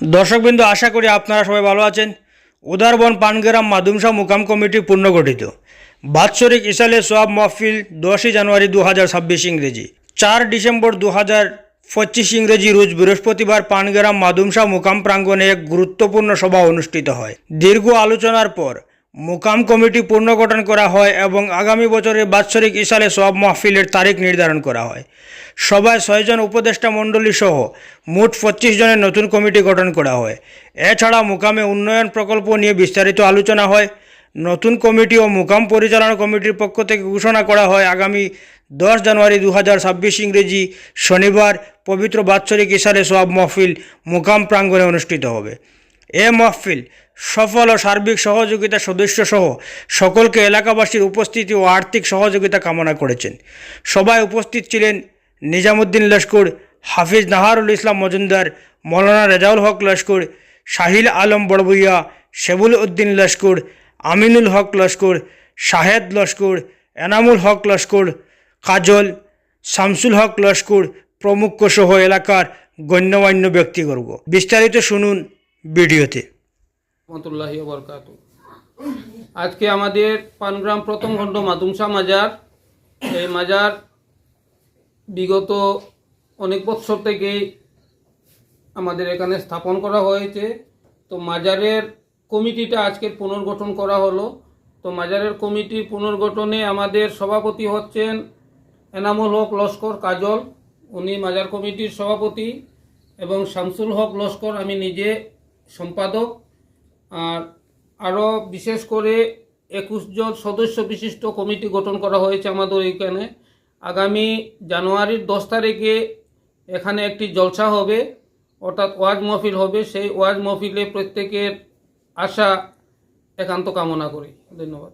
দর্শকবৃন্দ, আশা করি আপনারা সবাই ভালো আছেন। উদারবন পানগ্রাম মাদুমসা মুকাম কমিটি পুনর্গঠিত। বাৎসরিক ইসালে সোয়াব মহফিল দশই জানুয়ারি দু হাজার ছাব্বিশ ইংরেজি। চার ডিসেম্বর দু হাজার পঁচিশ ইংরেজি রোজ বৃহস্পতিবার পানগ্রাম মাদুমসা মুকাম প্রাঙ্গণে এক গুরুত্বপূর্ণ সভা অনুষ্ঠিত হয়। দীর্ঘ আলোচনার পর মুকাম কমিটি পুনর্গঠন করা হয় এবং আগামী বছরের বাৎসরিক ইসালে সব মাহফিলের তারিখ নির্ধারণ করা হয়। সভায় ছয়জন উপদেষ্টা মণ্ডলী সহ মোট পঁচিশ জনের নতুন কমিটি গঠন করা হয়। এছাড়া মুকামে উন্নয়ন প্রকল্প নিয়ে বিস্তারিত আলোচনা হয়। নতুন কমিটি ও মুকাম পরিচালনা কমিটির পক্ষ থেকে ঘোষণা করা হয়, আগামী দশ জানুয়ারি দু হাজার ছাব্বিশ ইংরেজি শনিবার পবিত্র বাৎসরিক ইসারে সব মহফিল মুকাম প্রাঙ্গণে অনুষ্ঠিত হবে। এ মহফিল সফল ও সার্বিক সহযোগিতা সদস্য সহ সকলকে এলাকাবাসীর উপস্থিতি ও আর্থিক সহযোগিতা কামনা করেছেন। সবাই উপস্থিত ছিলেন নিজামুদ্দিন লস্কর, হাফিজ নাহারুল ইসলাম মজুমদার, মৌলানা রেজাউল হক লস্কর, শাহিল আলম বড়বুইয়া শেবুল উদ্দিন লস্কর, আমিনুল হক লস্কর, শাহেদ লস্কর, এনামুল হক লস্কর, কাজল, শামসুল হক লস্কর প্রমুখ সহ এলাকার গণ্যমান্য ব্যক্তিবর্গ। বিস্তারিত শুনুন ভিডিওতে। বরকাত আজকে আমাদের পানগ্রাম প্রথম খণ্ড মাতুমসা মাজার। এই মাজার বিগত অনেক বছর থেকেই আমাদের এখানে স্থাপন করা হয়েছে। তো মাজারের কমিটিটা আজকে পুনর্গঠন করা হলো। তো মাজারের কমিটির পুনর্গঠনে আমাদের সভাপতি হচ্ছেন এনামুল হক লস্কর কাজল। উনি মাজার কমিটির সভাপতি এবং শামসুল হক লস্কর আমি নিজে সম্পাদক। আর আরও বিশেষ করে একুশ জন সদস্য বিশিষ্ট কমিটি গঠন করা হয়েছে আমাদের এখানে আগামী জানুয়ারির দশ তারিখে এখানে একটি জলসা হবে, অর্থাৎ ওয়াজ মহফিল হবে। সেই ওয়াজ মহফিলে প্রত্যেকের আশা একান্ত কামনা করি। ধন্যবাদ।